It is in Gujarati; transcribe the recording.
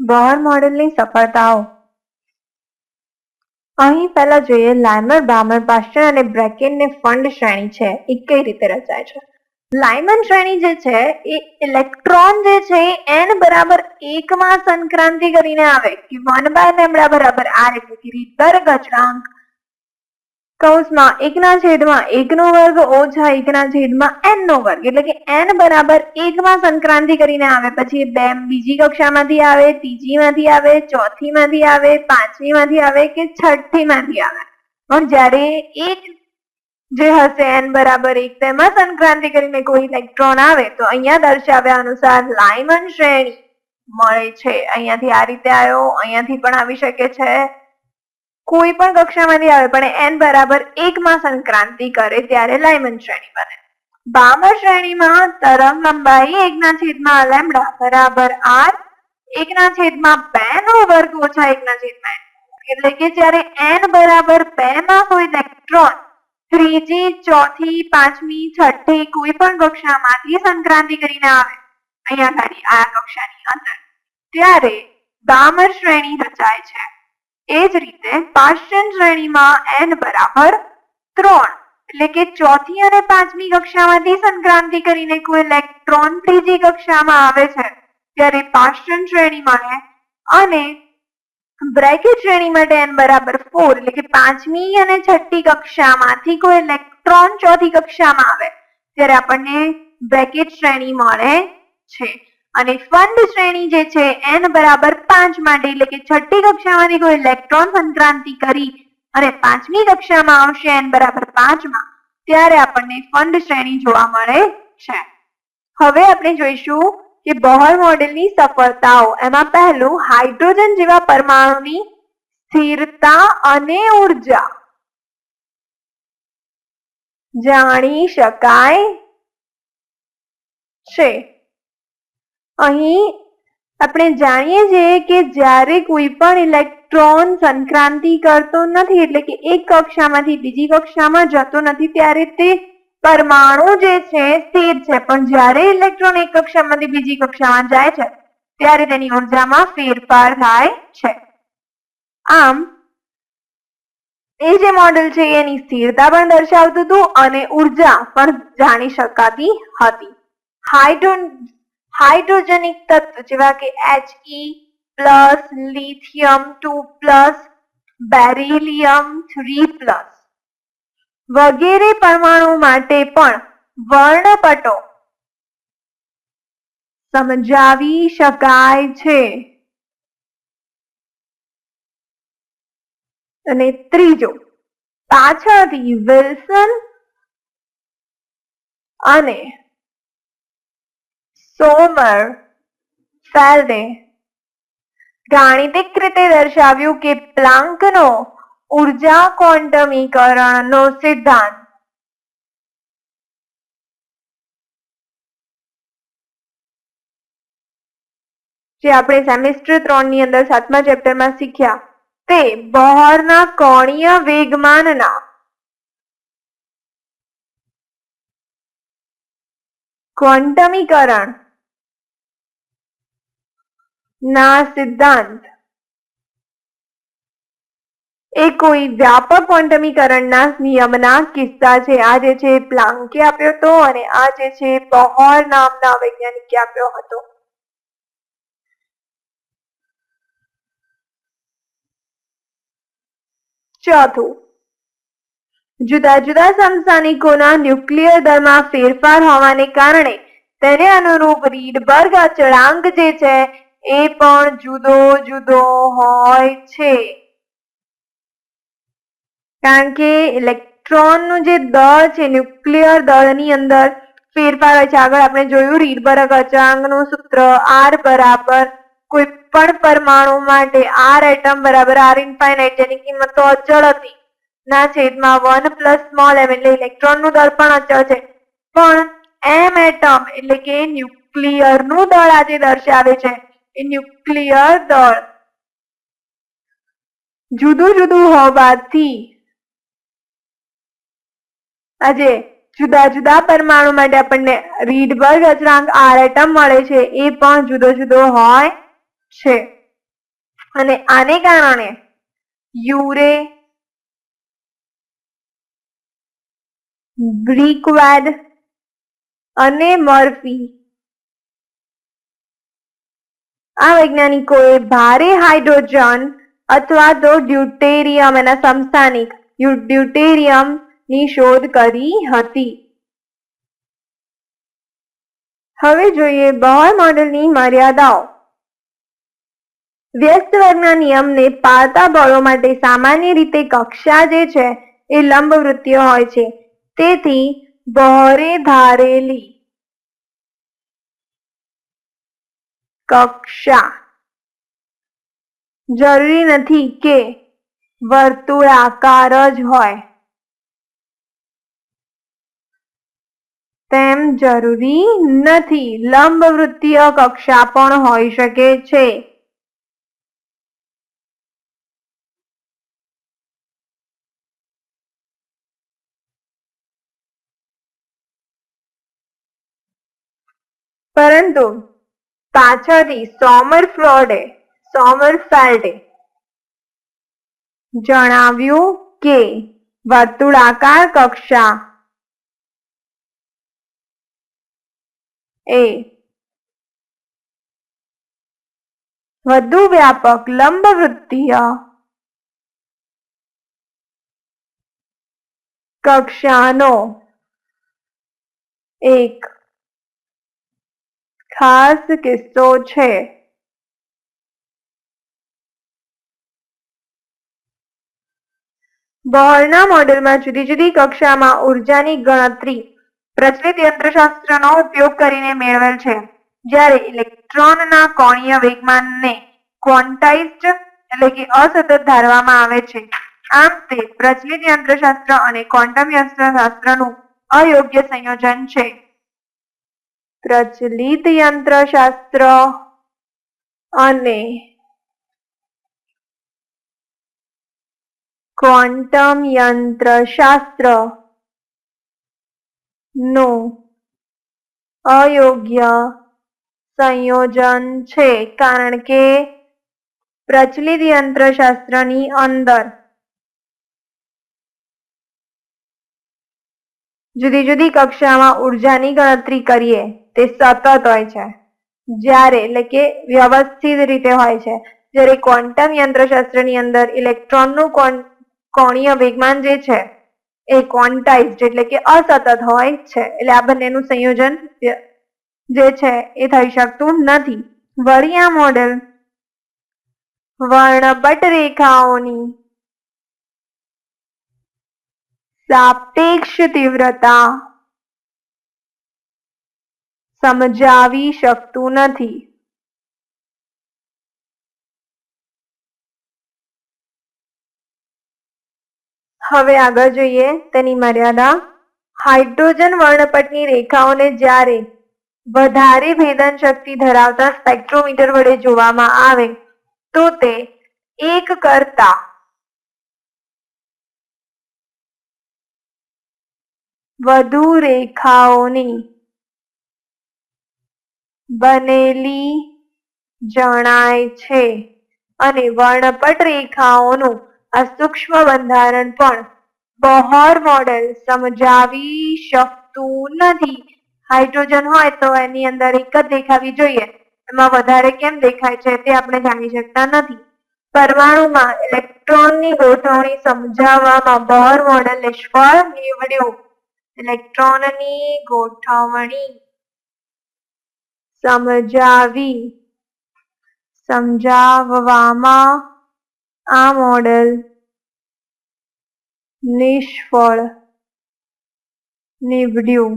બોહર મોડેલની સફળતાઓ. અહીં પહેલા જોઈએ લાઇમર બામર પાશ્ચર અને બ્રેકેનને ફંડ શ્રેણી છે. એ કઈ રીતે રચાય છે? લાઇમન શ્રેણી જે છે, એ ઇલેક્ટ્રોન જે છે, એ એન બરાબર એકમાં સંક્રાંતિ કરીને આવે. કે વન બાય લેમડા બરાબર આર એટલે કે રીતબર્ગ અચળાંક કૌંસમાં એકના છેદમાં એકનો વર્ગ, ઓછા એકના છેદમાં એન નો વર્ગ. એટલે કે એન બરાબર એકમાં સંક્રાંતિ કરીને આવે, પછી બે બીજી કક્ષામાંથી આવે, ત્રીજીમાંથી આવે, ચોથીમાંથી આવે, પાંચમીમાંથી આવે કે છઠ્ઠીમાંથી આવે. પણ જ્યારે એક જે હશે, એન બરાબર એક તેમાં સંક્રાંતિ કરીને કોઈ ઇલેક્ટ્રોન આવે, તો અહીંયા દર્શાવ્યા અનુસાર લાઇમન શ્રેણી મળે છે. અહીંયાથી આ રીતે આવ્યો અહીંયાથી પણ આવી શકે છે. કોઈ પણ કક્ષામાંથી આવે, પણ એન બરાબર એકમાં સંક્રાંતિ કરે ત્યારે લાયમન શ્રેણી બને. બામર શ્રેણીમાં તરંગ લંબાઈ એકના છેદમાં લેમડા બરાબર આર એકના છેદમાં બે નો વર્ગ ઓછા એકના છેદમાં એટલે કે જ્યારે એન બરાબર બે માં કોઈ ઇલેક્ટ્રોન ત્રીજી, ચોથી, પાંચમી, છઠ્ઠી કોઈ પણ કક્ષામાંથી સંક્રાંતિ કરીને આવે, અહીંયા ગાડી આ કક્ષાની અંદર. ત્યારે બામર શ્રેણી રચાય છે. એ જ રીતે પાષણ શ્રેણીમાં એન બરાબર ત્રણ એટલે કે ચોથી અને પાંચમી કક્ષામાંથી સંક્રાંતિ કરીને કોઈ ઇલેક્ટ્રોન ત્રીજી કક્ષામાં આવે છે. ત્યારે પાશ્ચન શ્રેણી મળે અને બ્રેકેટ શ્રેણી માટે એન બરાબર ફોર એટલે કે પાંચમી અને છઠ્ઠી કક્ષામાંથી કોઈ ઇલેક્ટ્રોન ચોથી કક્ષામાં આવે. ત્યારે આપણને બ્રેકેટ શ્રેણી મળે છે. અને ફંડ શ્રેણી જે છે, એન બરાબર પાંચ માટે એટલે કે છઠ્ઠી કક્ષામાં કોઈ ઇલેક્ટ્રોન સંક્રાંતિ કરી અને પાંચમી કક્ષામાં આવશે એન બરાબર પાંચમાં ત્યારે આપણને ફંડ શ્રેણી જોવા મળે છે. હવે આપણે જોઈશું કે બોહર મોડેલની સફળતાઓ. એમાં પહેલું હાઇડ્રોજન જેવા પરમાણુની સ્થિરતા અને ઊર્જા. જાણી શકાય છે. અહીં આપણે જાણીએ છીએ કે જ્યારે કોઈ પણ ઇલેક્ટ્રોન સંક્રાંતિ કરતો નથી, એટલે કે એક કક્ષામાંથી બીજી કક્ષામાં જતો નથી, ત્યારે તે પરમાણુ જે છે સ્થિર છે. પણ જ્યારે ઇલેક્ટ્રોન એક કક્ષામાંથી બીજી કક્ષામાં જાય છે, ત્યારે તેની ઉર્જામાં ફેરફાર થાય છે. આમ, એ જે મોડેલ છે એની સ્થિરતા પણ દર્શાવતું હતું અને ઊર્જા પણ જાણી શકાતી હતી. હાઇડ્રો હાઇડ્રોજનિક તત્વ જેવા કે He plus lithium two plus beryllium three plus વગેરે પરમાણુ માટે પણ વર્ણપટો સમજાવી શકાય છે. અને ત્રીજો, પાછળથી વિલ્સન અને સોમર ફેલ્ડે ગાણિતિક રીતે દર્શાવ્યું કે પ્લાન્કનો ઊર્જા ક્વોન્ટમીકરણનો સિદ્ધાંત. જે આપણે સેમેસ્ટર ત્રણની અંદર સાતમા ચેપ્ટરમાં શીખ્યા. તે બહોરના કોણીય વેગમાનના ક્વોન્ટમીકરણ ના સિદ્ધાંત. એ કોઈ વ્યાપક ક્વોન્ટમીકરણના નિયમના કિસ્સા છે. આ જે છે પ્લાન્કે આપ્યો હતો અને આ જે છે બહોર નામના વૈજ્ઞાનિકે આપ્યો હતો. ચોથું. જુદા જુદા સમસ્થાનિકોના ન્યુક્લિયર દરમાં ફેરફાર હોવાને કારણે તેને અનુરૂપ રીડબર્ગ અચળાંક જે છે એ પણ જુદો જુદો હોય છે. કારણ કે ઇલેક્ટ્રોનનું જે દળ છે, ન્યુક્લિયર દળની અંદર ફેરફાર હોય છે. આગળ આપણે જોયું રીડબર્ગ અચળાંકનું સૂત્ર, આર બરાબર, કોઈ પણ પરમાણુ માટે આર એટમ બરાબર, આર ઇન્ફાઇનાઇટ જેની કિંમત તો અચળ હતી. ના છેદમાં વન પ્લસ સ્મોલ એમ એટલે ઇલેક્ટ્રોનનું દળ પણ અચળ છે. પણ એમ એટમ એટલે કે ન્યુક્લિયરનું દળ આજે દર્શાવે છે. ન્યુક્લિયર દળ. જુદું જુદું હોવાથી આજે જુદા જુદા પરમાણુ માટે આપણને રીડબર્ગ અચળાંક આર એટમ મળે છે, એ પણ જુદો જુદો હોય છે. અને આને કારણે યુરે બ્રિકવેડ અને મર્ફી આ વૈજ્ઞાનિકોએ ભારે હાઇડ્રોજન અથવા તો ડ્યુટેરિયમ એના સમસ્થાનિક ડ્યુટેરિયમની શોધ કરી હતી. હવે જોઈએ બોહર મોડેલની મર્યાદાઓ. વ્યસ્ત વર્ગના નિયમને પાળતા બળો માટે સામાન્ય રીતે કક્ષા જે છે એ લંબવૃત્તીય હોય છે. તેથી બહોરે ધારેલી કક્ષા. જરૂરી નથી કે વર્તુળાકાર જ હોય. તેમ જરૂરી નથી. લંબવૃત્તીય કક્ષા પણ હોઈ શકે છે. પરંતુ પાછળથી સોમરફ્લોડે સોમરફેલ્ડે જણાવ્યું કે વર્તુળાકાર કક્ષા એ વધુ વ્યાપક લંબવૃત્તીય કક્ષાનો એક ખાસ કિસ્સો છે. બોહરના મોડેલમાં જુદી જુદી કક્ષામાં ઉર્જાની ગણતરી પ્રચલિત યંત્રશાસ્ત્રનો ઉપયોગ કરીને મેળવેલ છે, જ્યારે ઇલેક્ટ્રોનના કોણીય વેગમાનને ક્વોન્ટાઇઝ્ડ એટલે કે અસતત ધારવામાં આવે છે. આમ તે પ્રચલિત યંત્રશાસ્ત્ર અને ક્વોન્ટમ યંત્રશાસ્ત્રનું અયોગ્ય સંયોજન છે. પ્રચલિત યંત્રશાસ્ત્ર અને ક્વોન્ટમ યંત્રશાસ્ત્રનું અયોગ્ય સંયોજન છે. કારણ કે પ્રચલિત યંત્રશાસ્ત્રની અંદર જુદી જુદી કક્ષામાં ઉર્જાની ગણતરી કરીએ તે સતત હોય છે. જ્યારે એટલે કે વ્યવસ્થિત રીતે હોય છે. જ્યારે ક્વોન્ટમ યંત્રશાસ્ત્રની અંદર ઇલેક્ટ્રોનનું કોણીય વેગમાન જે છે, એ ક્વોન્ટાઇઝડ એટલે કે અસતત હોય છે. એટલે આ બંનેનું સંયોજન જે છે, એ થઈ શકતું નથી. વળી આ મોડેલ વર્ણપટ રેખાઓની સાપેક્ષ તીવ્રતા સમજાવી શકતું નથી. હવે આગળ જોઈએ તેની મર્યાદા. હાઇડ્રોજન વર્ણપટની રેખાઓને જ્યારે વધારે ભેદન શક્તિ ધરાવતા સ્પેક્ટ્રોમીટર વડે જોવામાં આવે, તો તે એક કરતા વધુ રેખાઓની બનેલી જણાય છે. અને વર્ણપટ રેખાઓનું આ સૂક્ષ્મ બંધારણ પણ બોહર મોડેલ સમજાવી શકતું નથી. હાઇડ્રોજન હોય તો એની અંદર એક જ દેખાવી જોઈએ. એમાં વધારે કેમ દેખાય છે તે આપણે જાણી શકતા નથી. પરમાણુમાં ઇલેક્ટ્રોનની ગોઠવણી સમજાવવામાં બોહર મોડેલ નિષ્ફળ નીવડ્યું. ઇલેક્ટ્રોનની ગોઠવણી સમજાવી. સમજાવવામાં આ મોડેલ નિષ્ફળ નીવડ્યું